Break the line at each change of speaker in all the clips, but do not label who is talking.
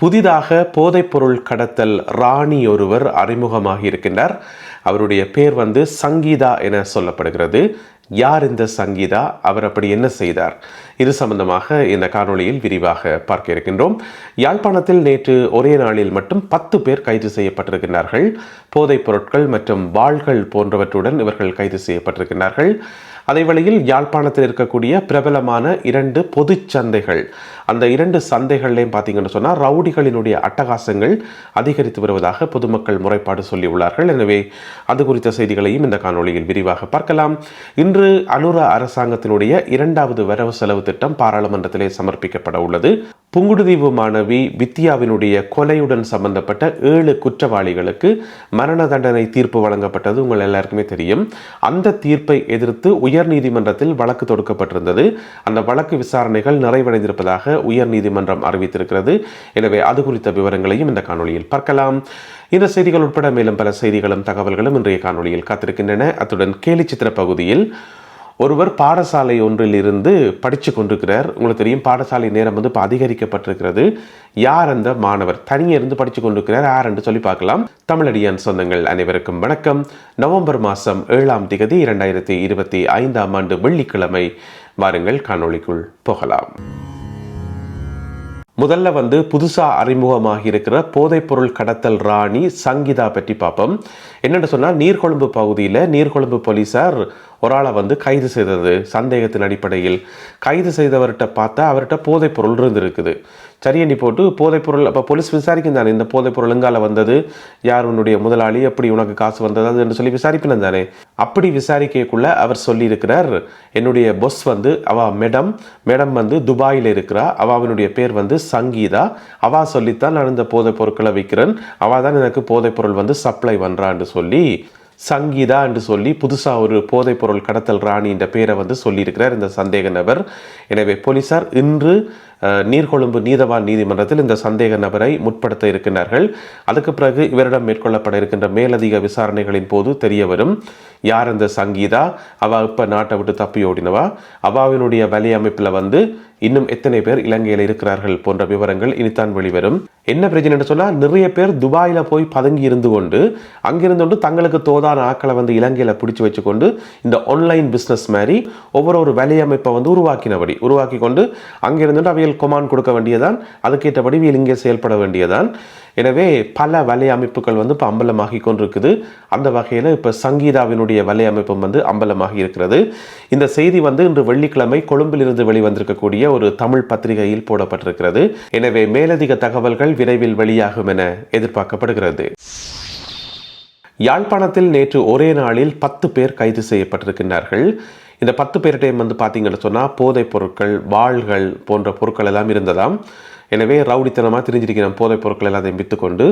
புதிதாக போதைப்பொருள் கடத்தல் ராணி ஒருவர் அறிமுகமாகி இருக்கின்றார். அவருடைய பேர் வந்து சங்கீதா என சொல்லப்படுகிறது. யார் இந்த சங்கீதா? அவர் அப்படி என்ன செய்தார்? இது சம்பந்தமாக இந்த காணொளியில் விரிவாக பார்க்க இருக்கின்றோம். யாழ்ப்பாணத்தில் நேற்று ஒரே நாளில் மட்டும் பத்து பேர் கைது செய்யப்பட்டிருக்கிறார்கள் போதைப் பொருட்கள் மற்றும் வாள்கள் போன்றவற்றுடன் இவர்கள் கைது செய்யப்பட்டிருக்கிறார்கள் அதே வேளையில் யாழ்ப்பாணத்தில் இருக்கக்கூடிய பிரபலமான இரண்டு பொதுச் சந்தைகள் அந்த இரண்டு சந்தைகள்லையும் பார்த்தீங்கன்னு சொன்னால் ரவுடிகளினுடைய அட்டகாசங்கள் அதிகரித்து வருவதாக பொதுமக்கள் முறைப்பாடு சொல்லியுள்ளார்கள். எனவே அது குறித்த செய்திகளையும் இந்த காணொலியில் விரிவாக பார்க்கலாம். இன்று அனுர அரசாங்கத்தினுடைய இரண்டாவது வரவு செலவு திட்டம் பாராளுமன்றத்திலே சமர்ப்பிக்கப்பட உள்ளது. புங்குடுதீவு மாணவி வித்யாவினுடைய கொலையுடன் சம்பந்தப்பட்ட ஏழு குற்றவாளிகளுக்கு மரண தண்டனை தீர்ப்பு வழங்கப்பட்டது உங்கள் எல்லாருக்குமே தெரியும். அந்த தீர்ப்பை எதிர்த்து உயர்நீதிமன்றத்தில் வழக்கு தொடுக்கப்பட்டிருந்தது. அந்த வழக்கு விசாரணைகள் நிறைவடைந்திருப்பதாக உயர்நீதிமன்றம் அறிவித்திருக்கிறது. எனவே அது குறித்த விவரங்களையும் இந்த காணொலியில் பார்க்கலாம். இந்த செய்திகள் உட்பட மேலும் பல செய்திகளும் தகவல்களும் இன்றைய காணொலியில் காத்திருக்கின்றன. அத்துடன் கேலி சித்திர பகுதியில் ஒருவர் பாடசாலை ஒன்றில் இருந்து படித்து கொண்டிருக்கிறார். உங்களுக்கு தெரியும் பாடசாலை நேரம் வந்து இப்போ அதிகரிக்கப்பட்டிருக்கிறது. யார் அந்த மாணவர்? தனியே இருந்து படித்து கொண்டிருக்கிறார். யார் என்று சொல்லி பார்க்கலாம். தமிழடியான் சொந்தங்கள் அனைவருக்கும் வணக்கம். நவம்பர் மாதம் ஏழாம் திகதி இரண்டாயிரத்தி இருபத்தி ஐந்தாம் ஆண்டு வெள்ளிக்கிழமை. வாருங்கள் காணொளிக்குள் போகலாம். முதல்ல வந்து புதுசாக அறிமுகமாக இருக்கிற போதைப்பொருள் கடத்தல் ராணி சங்கீதா பற்றி பார்ப்போம். என்னென்னு சொன்னால் நீர்கொழும்பு பகுதியில் நீர்கொழும்பு போலீஸார் ஒரு ஆளை வந்து கைது செய்தது சந்தேகத்தின் அடிப்படையில். கைது செய்தவர்கிட்ட பார்த்தா அவர்கிட்ட போதைப்பொருள் இருந்திருக்குது. சரியண்டி போட்டு போதைப்பொருள் அப்போ போலீஸ் விசாரிக்கும் தானே இந்த போதைப்பொருள் எங்கால வந்தது? யார் உன்னுடைய முதலாளி? எப்படி உனக்கு காசு வந்தது? அது என்று சொல்லி விசாரிப்பினம் தானே அப்படி விசாரிக்கக்குள்ள அவர் சொல்லியிருக்கிறார் என்னுடைய பொஸ் வந்து அவ மேடம் மேடம் வந்து துபாயில் இருக்கிறா. அவாவினுடைய பேர் வந்து சங்கீதா. அவா சொல்லித்தான் நான் இந்த போதைப் பொருட்களை விற்கிறேன் அவா தான் எனக்கு போதைப்பொருள் வந்து சப்ளை பண்ணுறான்னு சொல்லி சங்கீதா என்று சொல்லி புதுசாக ஒரு போதைப்பொருள் கடத்தல் ராணி என்ற பேரை வந்து சொல்லியிருக்கிறார் இந்த சந்தேக நபர். எனவே போலீசார் இன்று நீர்கொழும்பு நீதவான் நீதிமன்றத்தில் இந்த சந்தேக நபரை முற்படுத்த இருக்கின்றார்கள். அதுக்கு பிறகு இவரிடம் மேற்கொள்ளப்பட இருக்கின்ற மேலதிக விசாரணைகளின் போது தெரிய வரும் யார் அந்த சங்கீதா? அவ இப்போ நாட்டை விட்டு தப்பி ஓடினவா? அவாவினுடைய வலையமைப்பில் வந்து இன்னும் எத்தனை பேர் இலங்கையில் இருக்கிறார்கள்? போன்ற விவரங்கள் இனித்தான் வெளிவரும். என்ன பிரச்சனை? சொன்னால் நிறைய பேர் துபாயில் போய் பதுங்கி இருந்து கொண்டு அங்கிருந்து கொண்டு தங்களுக்கு தோதான ஆக்களை வந்து இலங்கையில் பிடிச்சி வச்சுக்கொண்டு இந்த ஆன்லைன் பிஸ்னஸ் மாதிரி ஒவ்வொரு ஒரு வலையமைப்பை வந்து உருவாக்கினபடி உருவாக்கி கொண்டு அங்கிருந்து அவையில் கொமான் கொடுக்க வேண்டியதான் அதுக்கேற்றபடி இவள் இங்கே செயல்பட வேண்டியதான் எனவே பல வலை அமைப்புகள் வந்து இப்போ அம்பலமாகி கொண்டிருக்குது. அந்த வகையில் இப்போ சங்கீதாவினுடைய வலை அமைப்பும் வந்து அம்பலமாகி இருக்கிறது. இந்த செய்தி வந்து இன்று வெள்ளிக்கிழமை கொழும்பிலிருந்து வெளிவந்திருக்கக்கூடிய ஒரு தமிழ் பத்திரிகையில் போடப்பட்டிருக்கிறது. எனவே மேலதிக தகவல்கள் விரைவில் வெளியாகும் என எதிர்பார்க்கப்படுகிறது. யாழ்ப்பாணத்தில் நேற்று ஒரே நாளில் பத்து பேர் கைது செய்யப்பட்டிருக்கின்றார்கள். இந்த பத்து பேர்கிட்டையும் வந்து பார்த்தீங்கன்னு சொன்னால் போதைப் பொருட்கள் வாள்கள் போன்ற பொருட்கள் எல்லாம் இருந்ததாம். எனவே ரவுடித்தனமாக தெரிஞ்சிருக்கிறோம் போதைப் பொருட்கள் எல்லாத்தையும் விற்றுக்கொண்டு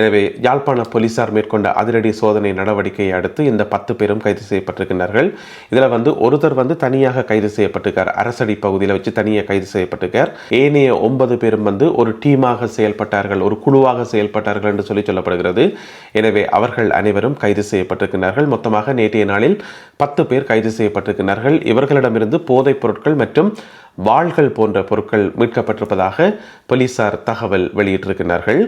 எனவே யாழ்ப்பாண போலீசார் மேற்கொண்ட அதிரடி சோதனை நடவடிக்கையை அடுத்து இந்த பத்து பேரும் கைது செய்யப்பட்டிருக்கின்றார்கள். இதில் வந்து ஒருத்தர் வந்து தனியாக கைது செய்யப்பட்டிருக்கார். அரசடி பகுதியில் வச்சு தனியாக கைது செய்யப்பட்டிருக்கார். ஏனைய ஒன்பது பேரும் வந்து ஒரு டீமாக செயல்பட்டார்கள் ஒரு குழுவாக செயல்பட்டார்கள் என்று சொல்லி சொல்லப்படுகிறது. எனவே அவர்கள் அனைவரும் கைது செய்யப்பட்டிருக்கிறார்கள் மொத்தமாக நேற்றைய நாளில் பத்து பேர் கைது செய்யப்பட்டிருக்கிறார்கள் இவர்களிடமிருந்து போதைப் பொருட்கள் மற்றும் வாள்கள் போன்ற பொருட்கள் மீட்கப்பட்டிருப்பதாக போலீசார் தகவல் வெளியிட்டிருக்கிறார்கள்.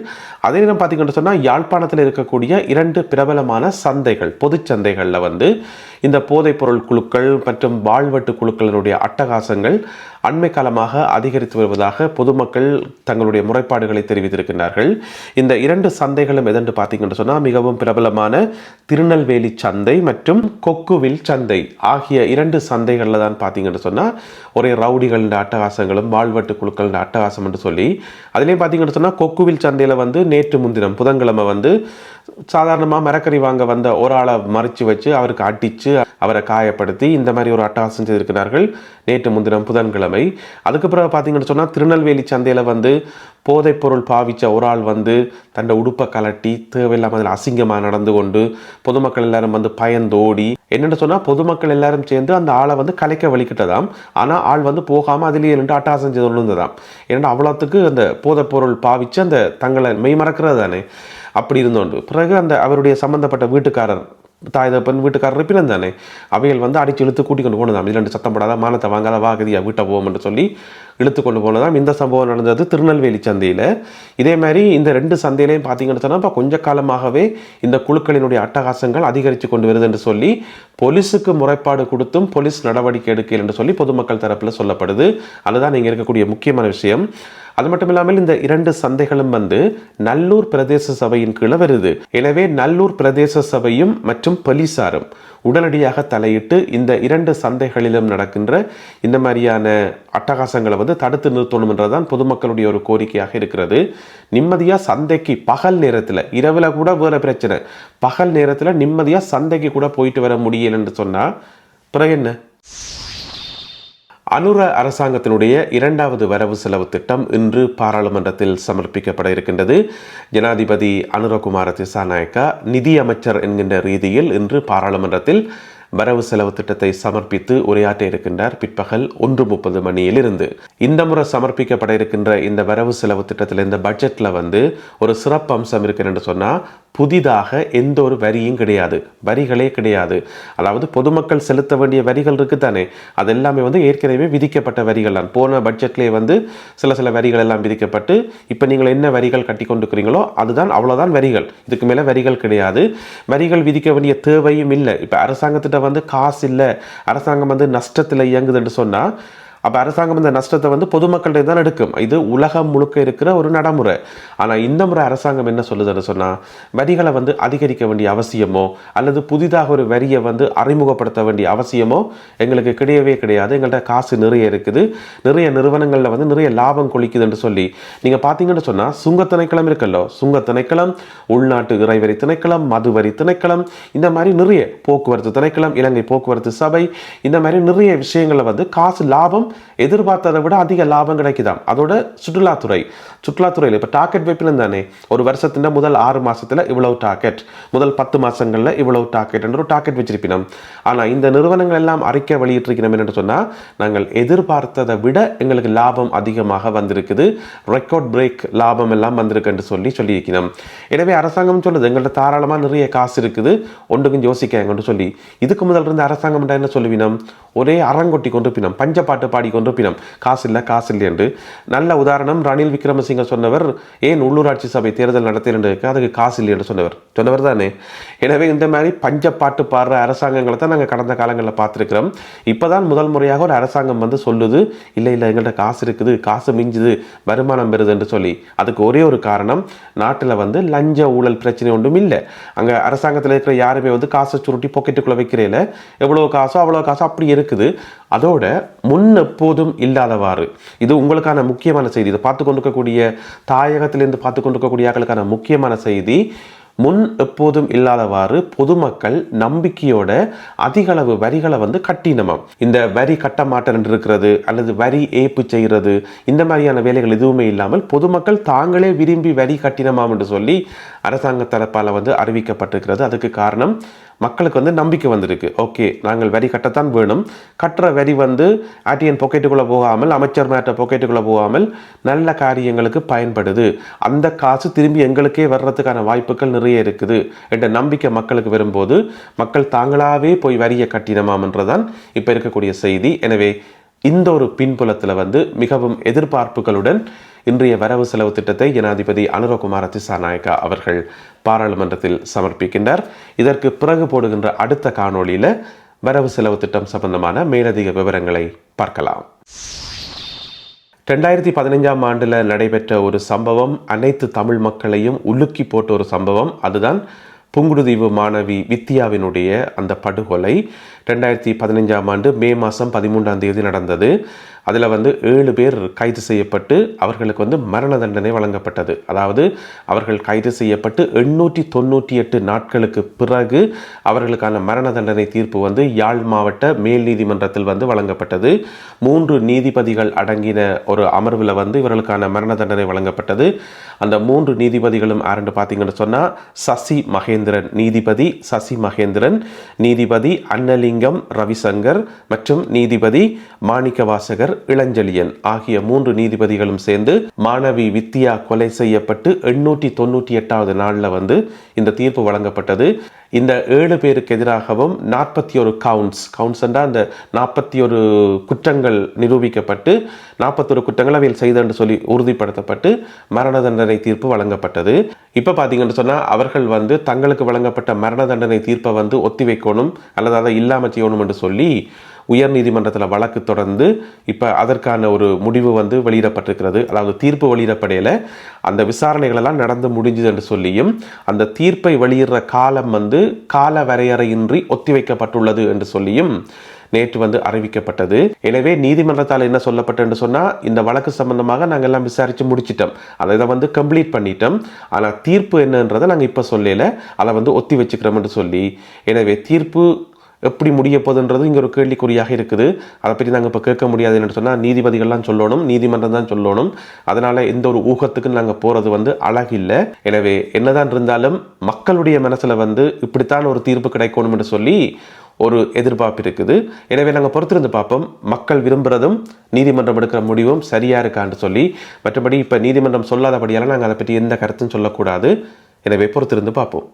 அதே நேரம் பார்த்தீங்கன்னு சொன்னால் யாழ்ப்பாணத்தில் இருக்கக்கூடிய இரண்டு பிரபலமான சந்தைகள் பொது சந்தைகளில் வந்து இந்த போதைப்பொருள் குழுக்கள் மற்றும் வாழ்வெட்டு குழுக்களினுடைய அட்டகாசங்கள் அண்மை காலமாக அதிகரித்து வருவதாக பொதுமக்கள் தங்களுடைய முறைப்பாடுகளை தெரிவித்திருக்கிறார்கள் இந்த இரண்டு சந்தைகளும் எதென்று பார்த்தீங்கன்னு சொன்னால் மிகவும் பிரபலமான திருநெல்வேலி சந்தை மற்றும் கொக்குவில் சந்தை ஆகிய இரண்டு சந்தைகளில் தான் பார்த்தீங்கன்னு சொன்னால் ஒரே ரவுடிகளின் அட்டகாசங்களும் வாழ்வெட்டு குழுக்களின் அட்டகாசம் என்று சொல்லி அதுலேயும் பார்த்தீங்கன்னு சொன்னால் கொக்குவில் சந்தையில் வந்து நேற்று முன்தினம் புதன்கிழமை வந்து சாதாரணமாக மரக்கறி வாங்க வந்த ஒரு ஆளை மறைச்சு வச்சு அவருக்கு அடித்து அவரை காயப்படுத்தி இந்த மாதிரி ஒரு அட்டகாசம் செய்திருக்கிறார்கள். நேற்று முன்தினம் புதன்கிழமை. அதுக்கு பிறகு பார்த்தீங்கன்னு சொன்னால் திருநெல்வேலி சந்தையில் வந்து போதைப்பொருள் பாவித்த ஒரு ஆள் வந்து தன்னை உடுப்பை கலட்டி தேவையில்லாமல் அதில் அசிங்கமாக நடந்து கொண்டு பொதுமக்கள் எல்லாரும் வந்து பயந்தோடி. என்னென்னு சொன்னால் பொதுமக்கள் எல்லாரும் சேர்ந்து அந்த ஆளை வந்து கலைக்க வலிக்கிட்டதாம் ஆனால் ஆள் வந்து போகாமல் அதிலேயே ரெண்டு அட்டகாசம் செய்து இருந்ததாம் ஏன்னா அவ்வளோத்துக்கு அந்த போதைப் பொருள் பாவித்து அந்த தங்களை மெய் மறக்கிறது தானே. அப்படி இருந்தோண்டு. பிறகு அந்த அவருடைய சம்பந்தப்பட்ட வீட்டுக்காரர் தாய் தப்பன் வீட்டுக்காரர் பிறந்தானே அவைகள் வந்து அடிச்சு இழுத்து கூட்டி கொண்டு போனதாம். இது ரெண்டு சத்தம் போடாத மானத்தை வாங்காத வாகதியா வீட்டை போவோம்னு சொல்லி இழுத்து கொண்டு போனதாம். இந்த சம்பவம் நடந்தது திருநெல்வேலி சந்தையில். இதே மாதிரி இந்த ரெண்டு சந்தையிலையும் பார்த்தீங்கன்னு சொன்னால் இப்போ கொஞ்ச காலமாகவே இந்த குழுக்களினுடைய அட்டகாசங்கள் அதிகரித்து கொண்டு வருது என்று சொல்லி போலீஸுக்கு முறைப்பாடு கொடுத்தும் போலீஸ் நடவடிக்கை எடுக்கல என்று சொல்லி பொதுமக்கள் தரப்பில் சொல்லப்படுது. அதுதான் இங்கே இருக்கக்கூடிய முக்கியமான விஷயம். அது மட்டும் இல்லாமல் இந்த இரண்டு சந்தைகளும் வந்து நல்லூர் பிரதேச சபையின் கீழே வருது. எனவே நல்லூர் பிரதேச சபையும் மற்றும் போலீசாரும் உடனடியாக தலையிட்டு இந்த இரண்டு சந்தைகளிலும் நடக்கின்ற இந்த மாதிரியான அட்டகாசங்களை வந்து தடுத்து நிறுத்தணும் என்றதான் பொதுமக்களுடைய ஒரு கோரிக்கையாக இருக்கிறது. நிம்மதியாக சந்தைக்கு பகல் நேரத்தில் இரவில் கூட வேறு பிரச்சனை. பகல் நேரத்தில் நிம்மதியாக சந்தைக்கு கூட போயிட்டு வர முடியலன்னு சொன்னால் பிறகு என்ன? அனுர அரசாங்கத்தினுடைய இரண்டாவது வரவு செலவு திட்டம் இன்று பாராளுமன்றத்தில் சமர்ப்பிக்கப்பட இருக்கின்றது. ஜனாதிபதி அனுரகுமார திசாநாயக்கா நிதி அமைச்சர் என்கின்ற ரீதியில் இன்று பாராளுமன்றத்தில் வரவு செலவு திட்டத்தை சமர்ப்பித்து உரையாற்ற இருக்கின்றார். பிற்பகல் ஒன்று முப்பது மணியிலிருந்து. இந்த முறை சமர்ப்பிக்கப்பட இருக்கின்ற இந்த வரவு செலவு திட்டத்தில் இந்த பட்ஜெட்டில் வந்து ஒரு சிறப்பு அம்சம் இருக்குன்னு சொன்னால் புதிதாக எந்த ஒரு வரியும் கிடையாது. வரிகளே கிடையாது. அதாவது பொதுமக்கள் செலுத்த வேண்டிய வரிகள் இருக்குது தானே அது எல்லாமே வந்து ஏற்கனவே விதிக்கப்பட்ட வரிகள் தான். போன பட்ஜெட்லேயே வந்து சில சில வரிகள் எல்லாம் விதிக்கப்பட்டு இப்போ நீங்கள் என்ன வரிகள் கட்டி கொண்டுக்கிறீங்களோ அதுதான் அவ்வளோதான் வரிகள். இதுக்கு மேலே வரிகள் கிடையாது. வரிகள் விதிக்க வேண்டிய தேவையும் இல்லை. இப்போ அரசாங்கத்திட்ட வந்து காசு இல்லை. அரசாங்கம் வந்து நஷ்டத்தில் இயங்குதுன்னு சொன்னால் அப்போ அரசாங்கம் இந்த நஷ்டத்தை வந்து பொதுமக்கள்கிட்ட தான் எடுக்கும். இது உலகம் முழுக்க இருக்கிற ஒரு நடைமுறை. ஆனால் இந்த முறை அரசாங்கம் என்ன சொல்லுதுன்னு சொன்னால் வரிகளை வந்து அதிகரிக்க வேண்டிய அவசியமோ அல்லது புதிதாக ஒரு வரியை வந்து அறிமுகப்படுத்த வேண்டிய அவசியமோ எங்களுக்கு கிடையவே கிடையாது. எங்கள்கிட்ட காசு நிறைய இருக்குது. நிறைய நிறுவனங்களில் வந்து நிறைய லாபம் கொளிக்குதுன்னு சொல்லி நீங்கள் பார்த்தீங்கன்னு சொன்னால் சுங்க திணைக்களம் இருக்கல்லோ சுங்க திணைக்களம் உள்நாட்டு இறைவரி திணைக்களம் மதுவரி திணைக்களம் இந்த மாதிரி நிறைய போக்குவரத்து திணைக்களம் இலங்கை போக்குவரத்து சபை இந்த மாதிரி நிறைய விஷயங்களை வந்து காசு லாபம் எதிர்பார்த்ததை விட அதிக லாபம் கிடைக்குதாம். அதோட சுற்றுலாத்துறை. சுற்றுலாத்துறையில் இப்போ டார்கெட் வைப்பிலும் தானே. ஒரு வருஷத்தின் முதல் ஆறு மாதத்தில் இவ்வளவு டார்கெட் முதல் பத்து மாதங்களில் இவ்வளவு டார்கெட் என்று ஒரு டார்கெட் வச்சிருப்பினோம். ஆனால் இந்த நிறுவனங்கள் எல்லாம் அறிக்கை வெளியிட்டிருக்கிறோம் என்று சொன்னால் நாங்கள் எதிர்பார்த்ததை விட எங்களுக்கு லாபம் அதிகமாக வந்திருக்குது. ரெக்கார்ட் பிரேக் லாபம் எல்லாம் வந்திருக்கு என்று சொல்லி சொல்லியிருக்கணும் எனவே அரசாங்கம் சொல்லுது எங்கள்கிட்ட தாராளமாக நிறைய காசு இருக்குது. ஒன்றுக்கும் யோசிக்காங்கன்னு சொல்லி. இதுக்கு முதல் இருந்த அரசாங்கம் என்ன சொல்லுவினோம்? ஒரே அரங்கொட்டி கொண்டிருப்பினோம். பஞ்சப்பாட்டு பாட்டு கொண்டிருப்பினோம் காசு இல்லை காசு இல்லை என்று. நல்ல உதாரணம் ரணில் விக்ரமசிங்க சொன்னவர் ஏன் உள்ளூராட்சி சபை தேர்தல் நடத்திருக்கு அதுக்கு காசு இல்லை என்று சொன்னவர். சொன்னவர் தானே. எனவே இந்த மாதிரி பஞ்ச பாட்டு பாடுற அரசாங்கங்களை தான் நாங்கள் கடந்த காலங்களில் பார்த்துருக்கிறோம். இப்போதான் முதல் முறையாக ஒரு அரசாங்கம் வந்து சொல்லுது இல்லை இல்லை எங்கள்கிட்ட காசு இருக்குது காசு மிஞ்சுது வருமானம் பெறுது என்று சொல்லி. அதுக்கு ஒரே ஒரு காரணம் நாட்டில் வந்து லஞ்ச ஊழல் பிரச்சனை ஒன்றும் இல்லை. அங்கே அரசாங்கத்தில் இருக்கிற யாருமே வந்து காசை சுருட்டி பாக்கெட்டுக்குள்ளே வைக்கிறேல எவ்வளோ காசோ அவ்வளோ காசோ அப்படி இருக்குது. அதோட முன் எப்போதும் இல்லாதவாறு. இது உங்களுக்கான முக்கியமான செய்தி. இதை பார்த்து கொண்டிருக்கக்கூடிய தாயகத்திலிருந்து பார்த்து கொண்டிருக்கக்கூடிய ஆட்களுக்கான முக்கியமான செய்தி. முன் எப்போதும் இல்லாதவாறு பொதுமக்கள் நம்பிக்கையோட அதிகளவு வரிகளை வந்து கட்டினமாம் இந்த வரி கட்ட மாட்டேன் இருக்கிறது அல்லது வரி ஏய்ப்பு செய்கிறது இந்த மாதிரியான வேலைகள் எதுவுமே இல்லாமல் பொதுமக்கள் தாங்களே விரும்பி வரி கட்டினமாம் என்று சொல்லி அரசாங்க தரப்பால் வந்து அறிவிக்கப்பட்டிருக்கிறது. அதுக்கு காரணம் மக்களுக்கு வந்து நம்பிக்கை வந்திருக்கு. ஓகே நாங்கள் வரி கட்டத்தான் வேணும். கட்டுற வரி வந்து ஆர்டிஎன் பொக்கெட்டுக்குள்ளே போகாமல் அமைச்சர் மேட்ட பொக்கெட்டுக்குள்ளே போகாமல் நல்ல காரியங்களுக்கு பயன்படுது. அந்த காசு திரும்பி எங்களுக்கே வர்றதுக்கான வாய்ப்புகள் நிறைய இருக்குது என்ற நம்பிக்கை மக்களுக்கு வரும்போது மக்கள் தாங்களாகவே போய் வரியை கட்டினமாம்ன்றதான் இப்போ இருக்கக்கூடிய செய்தி. எனவே இந்த ஒரு பின்புலத்தில் வந்து மிகவும் எதிர்பார்ப்புகளுடன் இன்றைய வரவு செலவு திட்டத்தை ஜனாதிபதி அனுரகுமார திசாநாயக்கா அவர்கள் பாராளுமன்றத்தில் சமர்ப்பிக்கின்றார். இதற்கு பிறகு போடுகின்ற அடுத்த காணொளியில வரவு செலவு திட்டம் சம்பந்தமான மேலதிக விவரங்களை பார்க்கலாம். ரெண்டாயிரத்தி பதினைஞ்சாம் ஆண்டில் நடைபெற்ற ஒரு சம்பவம் அனைத்து தமிழ் மக்களையும் உலுக்கி போட்ட ஒரு சம்பவம். அதுதான் புங்குடுதீவு மாணவி வித்யாவினுடைய அந்த படுகொலை. ரெண்டாயிரத்தி பதினைஞ்சாம் ஆண்டு மே மாதம் பதிமூன்றாம் தேதி நடந்தது. அதில் வந்து ஏழு பேர் கைது செய்யப்பட்டு அவர்களுக்கு வந்து மரண தண்டனை வழங்கப்பட்டது. அதாவது அவர்கள் கைது செய்யப்பட்டு எண்ணூற்றி தொண்ணூற்றி எட்டு நாட்களுக்கு பிறகு அவர்களுக்கான மரண தண்டனை தீர்ப்பு வந்து யாழ் மாவட்ட மேல் நீதிமன்றத்தில் வந்து வழங்கப்பட்டது. மூன்று நீதிபதிகள் அடங்கின ஒரு அமர்வில் வந்து இவர்களுக்கான மரண தண்டனை வழங்கப்பட்டது. அந்த மூன்று நீதிபதிகளும் யாருன்னு பார்த்தீங்கன்னு சொன்னால் சசி மகேந்திரன் நீதிபதி சசி மகேந்திரன் நீதிபதி அன்னலிங்கம் ரவிசங்கர் மற்றும் நீதிபதி மாணிக்க வாசகர் இளஞ்செழியன் ஆகிய மூன்று நீதிபதிகளும் சேர்ந்து மாணவி வித்யா கொலை செய்யப்பட்டு எண்ணூற்றி தொண்ணூற்றி எட்டாவது நாளில் வந்து இந்த தீர்ப்பு வழங்கப்பட்டது. இந்த ஏழு பேருக்கு எதிராகவும் நாற்பத்தி ஒரு கவுண்ட்ஸ் கவுண்ட்ஸ்ன்றா அந்த நாற்பத்தி ஒரு குற்றங்கள் நிரூபிக்கப்பட்டு நாற்பத்தொரு குற்றங்கள் அவையில் செய்தென்று சொல்லி உறுதிப்படுத்தப்பட்டு மரண தண்டனை தீர்ப்பு வழங்கப்பட்டது. இப்போ பார்த்தீங்கன்னு சொன்னால் அவர்கள் வந்து தங்களுக்கு வழங்கப்பட்ட மரண தண்டனை தீர்ப்பை வந்து ஒத்தி வைக்கணும் அல்லது அதை இல்லாமல் செய்யணும் என்று சொல்லி உயர் நீதிமன்றத்தில் வழக்கு தொடர்ந்து இப்போ அதற்கான ஒரு முடிவு வந்து வெளியிடப்பட்டிருக்கிறது. அதாவது தீர்ப்பு வெளியிடப்படையில். அந்த விசாரணைகளெல்லாம் நடந்து முடிஞ்சுது என்று சொல்லியும் அந்த தீர்ப்பை வெளியிடுற காலம் வந்து கால வரையறையின்றி ஒத்திவைக்கப்பட்டுள்ளது என்று சொல்லியும் நேற்று வந்து அறிவிக்கப்பட்டது. எனவே நீதிமன்றத்தால் என்ன சொல்லப்பட்டு என்று சொன்னால் இந்த வழக்கு சம்பந்தமாக நாங்கள் எல்லாம் விசாரித்து முடிச்சிட்டோம். அதை இதை வந்து கம்ப்ளீட் பண்ணிட்டோம். ஆனால் தீர்ப்பு என்னன்றதை நாங்கள் இப்போ சொல்லல. அதை வந்து ஒத்தி வச்சுக்கிறோம் என்று சொல்லி. எனவே தீர்ப்பு எப்படி முடிய போகுதுன்றது இங்கே ஒரு கேள்விக்குறியாக இருக்குது. அதை பற்றி நாங்கள் இப்போ கேட்க முடியாது என்று சொன்னால் நீதிபதிகள்லாம் சொல்லணும் நீதிமன்றம் தான் சொல்லணும். அதனால் எந்த ஒரு ஊகத்துக்கு நாங்கள் போகிறது வந்து அழகில்லை. எனவே என்னதான் இருந்தாலும் மக்களுடைய மனசில் வந்து இப்படித்தான் ஒரு தீர்ப்பு கிடைக்கணும் என்று சொல்லி ஒரு எதிர்பார்ப்பு இருக்குது. எனவே நாங்கள் பொறுத்திருந்து பார்ப்போம். மக்கள் விரும்புகிறதும் நீதிமன்றம் எடுக்கிற முடிவும் சரியாக இருக்கான்னு சொல்லி. மற்றபடி இப்போ நீதிமன்றம் சொல்லாதபடியால் நாங்கள் அதை பற்றி எந்த கருத்தும் சொல்லக்கூடாது. எனவே பொறுத்திருந்து பார்ப்போம்.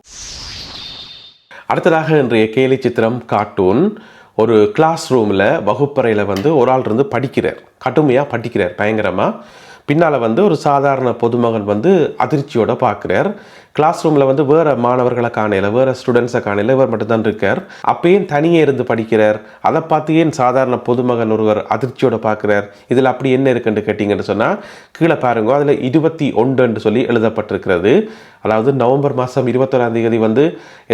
அடுத்ததாக இன்றைய கேலி சித்திரம் கார்ட்டூன் ஒரு கிளாஸ் ரூமில் வகுப்பறையில் வந்து ஒரு ஆள் இருந்து படிக்கிறார். கடுமையாக படிக்கிறார் பயங்கரமாக பின்னால் வந்து ஒரு சாதாரண பொதுமகன் வந்து அதிர்ச்சியோடு பார்க்குறார். கிளாஸ் ரூமில் வந்து வேறு மாணவர்களை காணையில் வேறு ஸ்டூடெண்ட்ஸை காணையில் இவர் மட்டும்தான் இருக்கார். அப்பயும் தனியே இருந்து படிக்கிறார். அதை பார்த்து ஏன் சாதாரண பொதுமகன் ஒருவர் அதிர்ச்சியோட பார்க்குறார்? இதில் அப்படி என்ன இருக்குன்னு கேட்டிங்கன்னு சொன்னால் கீழே பாருங்க அதில் இருபத்தி ஒன்றுன்னு சொல்லி எழுதப்பட்டிருக்கிறது. அதாவது நவம்பர் மாதம் இருபத்தொராம் தேதி வந்து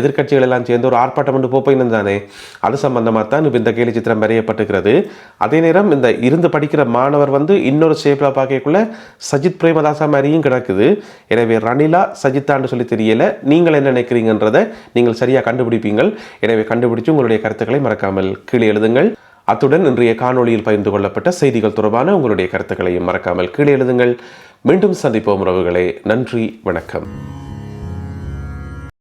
எதிர்க்கட்சிகள் எல்லாம் சேர்ந்து ஒரு ஆர்ப்பாட்டம் கொண்டு போயின்னு தானே? அது சம்பந்தமாக தான் இப்போ இந்த கேலி சித்திரம் வரையப்பட்டிருக்கிறது. அதே நேரம் இந்த இருந்து படிக்கிற மாணவர் வந்து இன்னொரு ஷேப்பில் பார்க்கக்குள்ள சஜித் பிரேமதாசா மாதிரியும் கிடக்குது. எனவே ரணிலா சஜித்தாண்டு சொல்லி தெரியல. நீங்கள் என்ன நினைக்கிறீங்கன்றதை நீங்கள் சரியாக கண்டுபிடிப்பீங்கள். எனவே கண்டுபிடிச்சு உங்களுடைய கருத்துக்களை மறக்காமல் கீழே எழுதுங்கள். அத்துடன் இன்றைய காணொளியில் பகிர்ந்து கொள்ளப்பட்ட செய்திகள் தொடர்பான உங்களுடைய கருத்துக்களையும் மறக்காமல் கீழே எழுதுங்கள். மீண்டும் சந்திப்போம் உறவுகளே. நன்றி வணக்கம்.